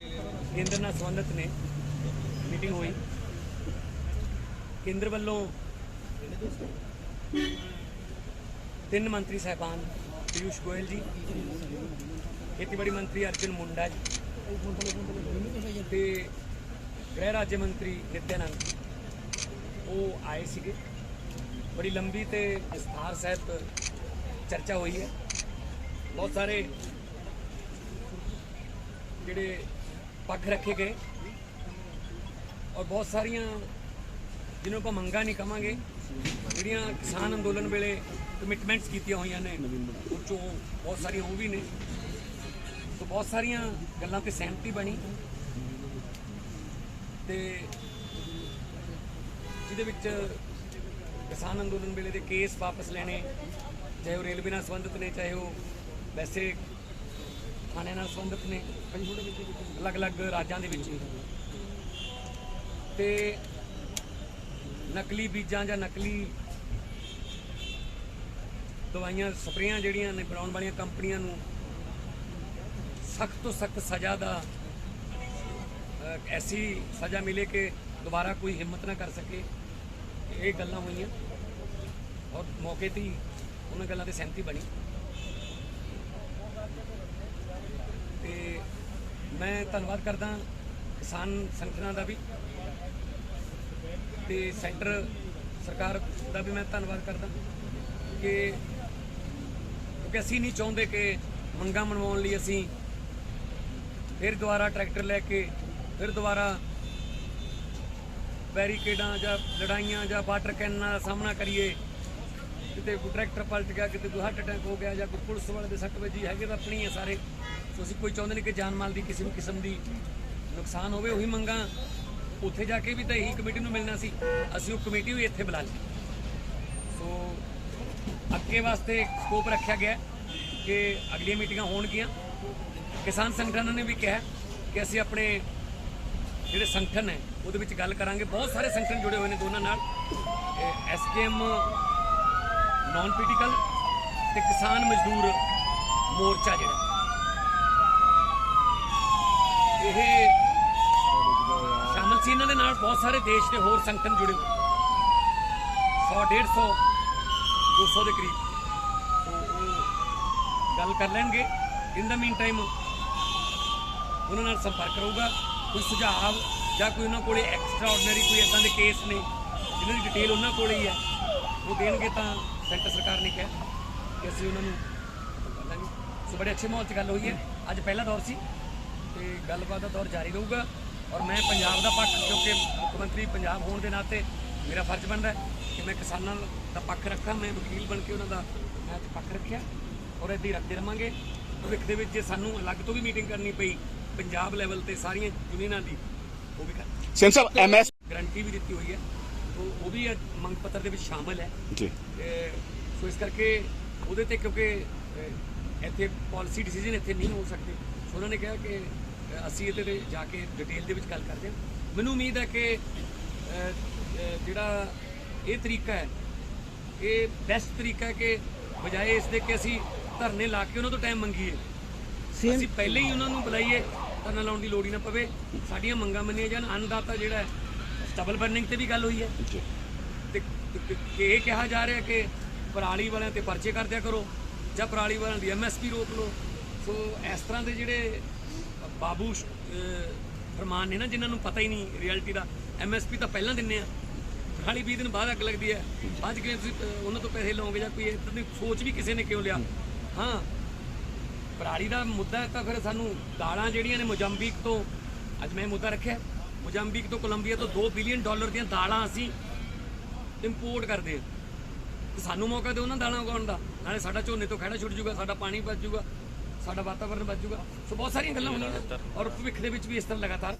ਕੇਂਦਰ ਨਾਲ ਸੰਬੰਧਿਤ ਨੇ ਮੀਟਿੰਗ ਹੋਈ। ਕੇਂਦਰ ਵੱਲੋਂ ਤਿੰਨ ਮੰਤਰੀ ਸਾਹਿਬਾਨ ਪਿਊਸ਼ ਗੋਇਲ ਜੀ, ਖੇਤੀਬਾੜੀ ਮੰਤਰੀ ਅਰਜੁਨ ਮੁੰਡਾ ਜੀ ਤੇ ਗ੍ਰਹਿ ਰਾਜ ਮੰਤਰੀ ਨਿਤਿਆਨੰਦ। ਉਹ ਆਏ ਸੀਗੇ। ਬੜੀ ਲੰਬੀ ਤੇ ਵਿਸਥਾਰ ਸਹਿਤ ਚਰਚਾ ਹੋਈ ਹੈ। ਬਹੁਤ ਸਾਰੇ ਜਿਹੜੇ ਪੱਖ ਰੱਖੇ ਗਏ। ਔਰ ਬਹੁਤ ਸਾਰੀਆਂ ਜਿਹਨੂੰ ਆਪਾਂ ਮੰਗਾਂ ਨਹੀਂ ਕਵਾਂਗੇ, ਜਿਹੜੀਆਂ ਕਿਸਾਨ ਅੰਦੋਲਨ ਵੇਲੇ ਕਮਿਟਮੈਂਟਸ ਕੀਤੀਆਂ ਹੋਈਆਂ ਨੇ ਉਹ 'ਚੋਂ ਬਹੁਤ ਸਾਰੀਆਂ ਉਹ ਵੀ ਨੇ। ਸੋ ਬਹੁਤ ਸਾਰੀਆਂ ਗੱਲਾਂ ਤੇ ਸਹਿਮਤੀ ਬਣੀ। ਤੇ ਜਿਹਦੇ ਵਿੱਚ ਕਿਸਾਨ ਅੰਦੋਲਨ ਵੇਲੇ ਦੇ ਕੇਸ ਵਾਪਸ ਲੈਣੇ, ਚਾਹੇ ਉਹ ਰੇਲਵੇ ਨਾਲ ਸੰਬੰਧਿਤ ਨੇ, ਚਾਹੇ ਉਹ ਵੈਸੇ ਥਾਣਿਆਂ ਨਾਲ ਸੰਬੰਧਿਤ ਨੇ ਅਲੱਗ-ਅਲੱਗ ਰਾਜਾਂ ਦੇ ਵਿੱਚ। ਤੇ ਨਕਲੀ ਬੀਜਾਂ ਜਾਂ ਨਕਲੀ ਦਵਾਈਆਂ, ਸਪਰੇਆਂ ਜਿਹੜੀਆਂ ਨੇ, ਬਣਾਉਣ ਵਾਲੀਆਂ ਕੰਪਨੀਆਂ ਨੂੰ ਸਖਤ ਤੋਂ ਸਖਤ ਸਜ਼ਾ ਦਾ ਐਸੀ ਸਜ਼ਾ ਮਿਲੇ ਕਿ ਦੁਬਾਰਾ ਕੋਈ ਹਿੰਮਤ ਨਾ ਕਰ ਸਕੇ। ਇਹ ਗੱਲਾਂ ਹੋਈਆਂ। ਔਰ ਮੌਕੇ ਤੇ ਹੀ ਉਹਨਾਂ ਗੱਲਾਂ ਤੇ ਸਹਿਮਤੀ ਬਣੀ। ਤੇ ਮੈਂ ਧੰਨਵਾਦ ਕਰਦਾ ਕਿਸਾਨ ਸੰਗਠਨਾਂ ਦਾ ਵੀ ਤੇ ਸੈਂਟਰ ਸਰਕਾਰ ਦਾ ਵੀ ਮੈਂ ਧੰਨਵਾਦ ਕਰਦਾ ਕਿ ਕਿਉਂਕਿ ਅਸੀਂ ਨਹੀਂ ਚਾਹੁੰਦੇ ਕਿ ਮੰਗਾਂ ਮਨਵਾਉਣ ਲਈ ਅਸੀਂ ਫਿਰ ਦੁਬਾਰਾ ਟਰੈਕਟਰ ਲੈ ਕੇ ਫਿਰ ਦੁਬਾਰਾ ਬੈਰੀਕੇਡਾਂ ਜਾਂ ਲੜਾਈਆਂ ਜਾਂ ਵਾਟਰ ਕੈਨਾਂ ਦਾ ਸਾਹਮਣਾ ਕਰੀਏ। ਕਿਤੇ ਕੋਈ ਟਰੈਕਟਰ ਪਲਟ ਗਿਆ, ਕਿਤੇ ਕੋਈ ਹਾਰਟ ਅਟੈਕ ਹੋ ਗਿਆ ਜਾਂ ਕੋਈ ਪੁਲਿਸ ਵਾਲੇ ਦੇ ਸੱਟ ਵੱਜੀ, ਹੈਗੇ ਤਾਂ ਆਪਣੀ ਹੈ ਸਾਰੇ। ਸੋ ਅਸੀਂ ਕੋਈ ਚਾਹੁੰਦੇ ਨਹੀਂ ਕਿ ਜਾਨ ਮਾਲ ਦੀ ਕਿਸੇ ਵੀ ਕਿਸਮ ਦੀ ਨੁਕਸਾਨ ਹੋਵੇ, ਉਹੀ ਮੰਗਾਂ ਉੱਥੇ ਜਾ ਕੇ ਵੀ ਤਾਂ ਇਹੀ ਕਮੇਟੀ ਨੂੰ ਮਿਲਣਾ ਸੀ। ਅਸੀਂ ਉਹ ਕਮੇਟੀ ਵੀ ਇੱਥੇ ਬੁਲਾ ਲਈ। ਸੋ ਅੱਗੇ ਵਾਸਤੇ ਸਕੋਪ ਰੱਖਿਆ ਗਿਆ ਕਿ ਅਗਲੀਆਂ ਮੀਟਿੰਗਾਂ ਹੋਣਗੀਆਂ। ਕਿਸਾਨ ਸੰਗਠਨਾਂ ਨੇ ਵੀ ਕਿਹਾ ਕਿ ਅਸੀਂ ਆਪਣੇ ਜਿਹੜੇ ਸੰਗਠਨ ਹੈ, ਉਹਦੇ ਵਿੱਚ ਗੱਲ ਕਰਾਂਗੇ। ਬਹੁਤ ਸਾਰੇ ਸੰਗਠਨ ਜੁੜੇ ਹੋਏ ਨੇ ਦੋਨਾਂ ਨਾਲ। ਐਸਕੇਐਮ ਨਾਨ ਪੋਲੀਟੀਕਲ ਤੇ ਕਿਸਾਨ ਮਜ਼ਦੂਰ ਮੋਰਚਾ ਜਿਹੜਾ। ਇਹ ਸ਼ਾਮਲ ਸੀ ਇਹਨਾਂ ਦੇ ਨਾਲ, ਬਹੁਤ ਸਾਰੇ ਦੇਸ਼ ਦੇ ਹੋਰ ਸੰਗਠਨ ਜੁੜੇ ਹੋਏ। 100 150 200 ਦੇ ਕਰੀਬ। ਗੱਲ ਕਰ ਲੈਣਗੇ। ਇਨ ਦਾ ਮੀਨ ਟਾਈਮ ਉਹਨਾਂ ਨਾਲ ਸੰਪਰਕ ਰਹੂਗਾ। ਕੋਈ ਸੁਝਾਅ ਜਾਂ ਕੋਈ ਉਹਨਾਂ ਕੋਲੇ ਐਕਸਟਰਾ ਆਰਡੀਨਰੀ ਕੋਈ ਇਦਾਂ ਦੇ ਕੇਸ ਨੇ ਜਿਨ੍ਹਾਂ ਦੀ ਡਿਟੇਲ ਉਹਨਾਂ ਕੋਲੇ ਹੀ ਹੈ। ਉਹ ਦੇਣਗੇ ਤਾਂ ਸੈਂਟਰ ਸਰਕਾਰ ਨੇ ਕਿਹਾ ਕਿ ਅਸੀਂ ਉਹਨਾਂ ਨੂੰ ਕਰ ਲਾਂਗੇ ਸੋ ਬੜੇ ਅੱਛੇ ਮਾਹੌਲ 'ਚ ਗੱਲ ਹੋਈ ਹੈ। ਅੱਜ ਪਹਿਲਾ ਦੌਰ ਸੀ ਤੇ ਗੱਲਬਾਤ ਦਾ ਦੌਰ ਜਾਰੀ ਰਹੂਗਾ ਔਰ ਮੈਂ ਪੰਜਾਬ ਦਾ ਪੱਖ ਕਿਉਂਕਿ ਮੁੱਖ ਮੰਤਰੀ ਪੰਜਾਬ ਹੋਣ ਦੇ ਨਾਤੇ ਮੇਰਾ ਫਰਜ਼ ਬਣਦਾ ਹੈ ਕਿ ਮੈਂ ਕਿਸਾਨਾਂ ਦਾ ਪੱਖ ਰੱਖਾਂ ਮੈਂ ਵਕੀਲ ਬਣ ਕੇ ਉਹਨਾਂ ਦਾ ਮੈਂ ਪੱਖ ਰੱਖਿਆ ਔਰ ਇੱਦਾਂ ਹੀ ਰੱਖਦੇ ਰਵਾਂਗੇ ਭਵਿੱਖ ਦੇ ਵਿੱਚ ਜੇ ਸਾਨੂੰ ਅਲੱਗ ਤੋਂ ਵੀ ਮੀਟਿੰਗ ਕਰਨੀ ਪਈ ਪੰਜਾਬ ਲੈਵਲ ਤੇ ਸਾਰੀਆਂ ਯੂਨੀਅਨਾਂ ਦੀ ਉਹ ਵੀ ਕਰ ਸਿੰਘ ਸਾਹਿਬ ਐਮਐਸ ਗਰੰਟੀ ਵੀ ਦਿੱਤੀ ਹੋਈ ਹੈ। ਉਹ ਵੀ ਮੰਗ ਪੱਤਰ ਦੇ ਵਿੱਚ ਸ਼ਾਮਲ ਹੈ। ਜੀ। ਤੇ ਸੋ ਇਸ ਕਰਕੇ ਉਹਦੇ ਤੇ ਕਿਉਂਕਿ ਇੱਥੇ ਪਾਲਿਸੀ ਡਿਸੀਜਨ ਇੱਥੇ ਨਹੀਂ ਹੋ ਸਕਦੇ। ਸੋ ਉਹਨਾਂ ਨੇ ਕਿਹਾ ਕਿ ਅਸੀਂ ਇਹਦੇ ਤੇ ਜਾ ਕੇ ਡਿਟੇਲ ਦੇ ਵਿੱਚ ਗੱਲ ਕਰਦੇ ਹਾਂ। ਮੈਨੂੰ ਉਮੀਦ ਹੈ ਕਿ ਜਿਹੜਾ ਇਹ ਤਰੀਕਾ ਹੈ ਇਹ ਬੈਸਟ ਤਰੀਕਾ ਹੈ ਕਿ ਬਜਾਏ ਇਸ ਦੇ ਕਿ ਅਸੀਂ ਧਰਨੇ ਲਾ ਕੇ ਉਹਨਾਂ ਤੋਂ ਟਾਈਮ ਮੰਗੀਏ। ਅਸੀਂ ਪਹਿਲੇ ਹੀ ਉਹਨਾਂ ਨੂੰ ਬੁਲਾਈਏ ਧਰਨਾ ਲਾਉਣ ਦੀ ਲੋੜ ਹੀ ਨਾ ਪਵੇ। ਸਾਡੀਆਂ ਮੰਗਾਂ ਮੰਨੀਆਂ ਜਾਣ ਅੰਨਦਾਤਾ ਜਿਹੜਾ ਹੈ ਸਟਬਲ ਬਰਨਿੰਗ ਤੇ ਵੀ ਗੱਲ ਹੋਈ ਹੈ। ਜੀ। ਤੇ ਤੇ- ਇਹ ਕਿਹਾ ਜਾ ਰਿਹਾ ਕਿ ਪਰਾਲੀ ਵਾਲਿਆਂ ਤੇ ਪਰਚੇ ਕਰ ਦਿਆ ਕਰੋ ਜਾਂ ਪਰਾਲੀ ਵਾਲਿਆਂ ਦੀ ਐਮਐਸਪੀ ਰੋਕ ਲਓ। ਸੋ ਇਸ ਤਰ੍ਹਾਂ ਦੇ ਜਿਹੜੇ ਬਾਬੂ ਫਰਮਾਨ ਨੇ ਨਾ ਜਿਨ੍ਹਾਂ ਨੂੰ ਪਤਾ ਹੀ ਨਹੀਂ ਰਿਐਲਿਟੀ ਦਾ ਐਮਐਸਪੀ ਤਾਂ ਪਹਿਲਾਂ ਦਿੰਨੇ ਆ। ਪਰਾਲੀ 20 ਦਿਨ ਬਾਅਦ ਅੱਗ ਲੱਗਦੀ ਹੈ। ਅੱਜ ਕਿਵੇਂ ਤੁਸੀਂ ਉਹਨਾਂ ਤੋਂ ਪੈਸੇ ਲਓਗੇ ਜਾਂ ਕੋਈ ਇਦਾਂ ਦੀ ਸੋਚ ਵੀ ਕਿਸੇ ਨੇ ਕਿਉਂ ਲਿਆ? ਹਾਂ। ਪਰਾਲੀ ਦਾ ਮੁੱਦਾ ਤਾਂ ਫਿਰ ਸਾਨੂੰ ਦਾਲਾਂ ਜਿਹੜੀਆਂ ਨੇ ਮੋਜ਼ੰਬੀਕ ਤੋਂ ਅੱਜ ਮੈਂ ਮੁੱਦਾ ਰੱਖਿਆ। ਮੋਜ਼ੰਬੀਕ ਤੋਂ ਕੋਲੰਬੀਆ ਤੋਂ 2 ਬਿਲੀਅਨ ਡਾਲਰ ਦੀਆਂ ਦਾਲਾਂ ਅਸੀਂ ਇੰਪੋਰਟ ਕਰਦੇ ਤੇ ਸਾਨੂੰ ਮੌਕਾ ਦਿਓ ਉਹਨਾਂ ਦਾਲਾਂ ਉਗਾਉਣ ਦਾ। ਨਾਲੇ ਸਾਡਾ ਝੋਨੇ ਤੋਂ ਖੜਾ ਛੁੱਟ ਜਾਊਗਾ ਸਾਡਾ ਪਾਣੀ ਬਚ ਜਾਊਗਾ ਸਾਡਾ ਵਾਤਾਵਰਨ ਬਚ ਜਾਊਗਾ। ਸੋ ਬਹੁਤ ਸਾਰੀਆਂ ਗੱਲਾਂ ਹੋਣੀਆਂ ਔਰ ਭਵਿੱਖ ਦੇ ਵਿੱਚ ਵੀ ਇਸ ਤਰ੍ਹਾਂ ਲਗਾਤਾਰ